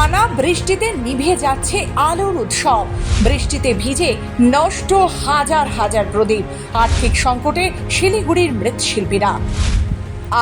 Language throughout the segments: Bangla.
টানা বৃষ্টিতে নিভে যাচ্ছে আলোর উৎসব। বৃষ্টিতে ভিজে নষ্ট হাজার হাজার প্রদীপ। আর্থিক সংকটে শিলিগুড়ির মৃৎশিল্পীরা।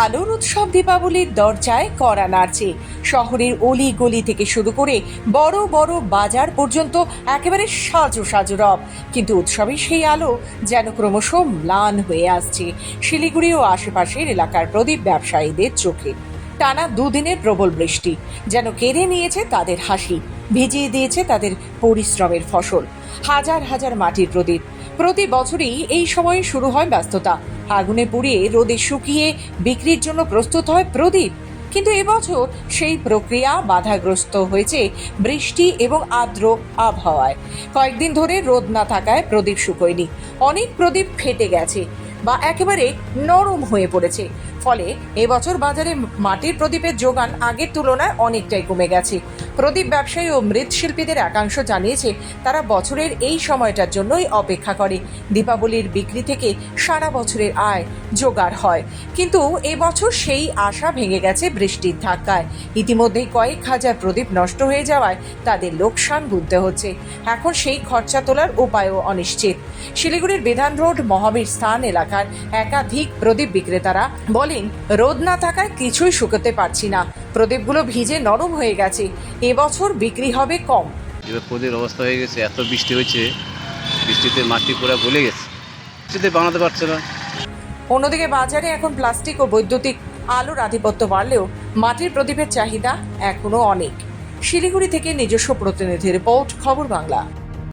আলোর উৎসব দীপাবলির দরজায় করা নাড়ছে। শহরের অলি গলি থেকে শুরু করে বড় বড় বাজার পর্যন্ত একেবারে সাজো সাজো রব। কিন্তু উৎসবে সেই আলো যেন ক্রমশ ম্লান হয়ে আসছে। শিলিগুড়ি ও আশেপাশের এলাকার প্রদীপ ব্যবসায়ীদের চোখে। টানা দুদিনের প্রবল বৃষ্টি। যেন কেড়ে নিয়েছে তাদের হাসি, ভিজিয়ে দিয়েছে তাদের পরিশ্রমের ফসল। হাজার হাজার মাটির প্রদীপ। প্রতি বছরই এই সময়ে শুরু হয় ব্যস্ততা। আগুনে পুড়িয়ে রোদে শুকিয়ে বিক্রির জন্য প্রস্তুত হয় প্রদীপ। কিন্তু এবছর সেই প্রক্রিয়া বাধাগ্রস্ত হয়েছে বৃষ্টি এবং আর্দ্র আবহাওয়ায়। কয়েকদিন ধরে রোদ না থাকায় প্রদীপ শুকোয়নি। অনেক প্রদীপ ফেটে গেছে। বা একেবারে নরম হয়ে পড়েছে। ফলে এবছর বাজারে মাটির প্রদীপের যোগান আগের তুলনায় অনেকটাই কমে গেছে। প্রদীপ ব্যবসায়ী ও মৃৎশিল্পীদের একাংশ জানিয়েছে, তারা বছরের এই সময়টার জন্যই অপেক্ষা করে। দীপাবলির বিক্রি থেকে সারা বছরের আয় জোগাড় হয়। কিন্তু এবছর সেই আশা ভেঙে গেছে বৃষ্টির ধাক্কায়। ইতিমধ্যেই কয়েক হাজার প্রদীপ নষ্ট হয়ে যাওয়ায় তাদের লোকসান গুনতে হচ্ছে। এখন সেই খরচা তোলার উপায়ও অনিশ্চিত। শিলিগুড়ির বিধান রোড মহাবীর স্থান এলাকার একাধিক প্রদীপ বিক্রেতারা বলেন, রোদ না থাকায় কিছুই শুকোতে পারছি না। প্রদীপগুলো ভিজে নরম হয়ে গেছে। এবছর বিক্রি হবে কম। এবার প্রদের অবস্থা হয়ে গেছে এত বৃষ্টি হয়েছে বৃষ্টিতে মাটি পুরো গলে গেছে। বৃষ্টিতে বানাতে পারছে না। অন্যদিকে বাজারে এখন প্লাস্টিক ও বৈদ্যুতিক আলোর আধিপত্য বাড়লেও মাটির প্রদীপের চাহিদা এখনও অনেক। শিলিগুড়ি থেকে নিজস্ব প্রতিনিধি রিপোর্ট খবর বাংলা।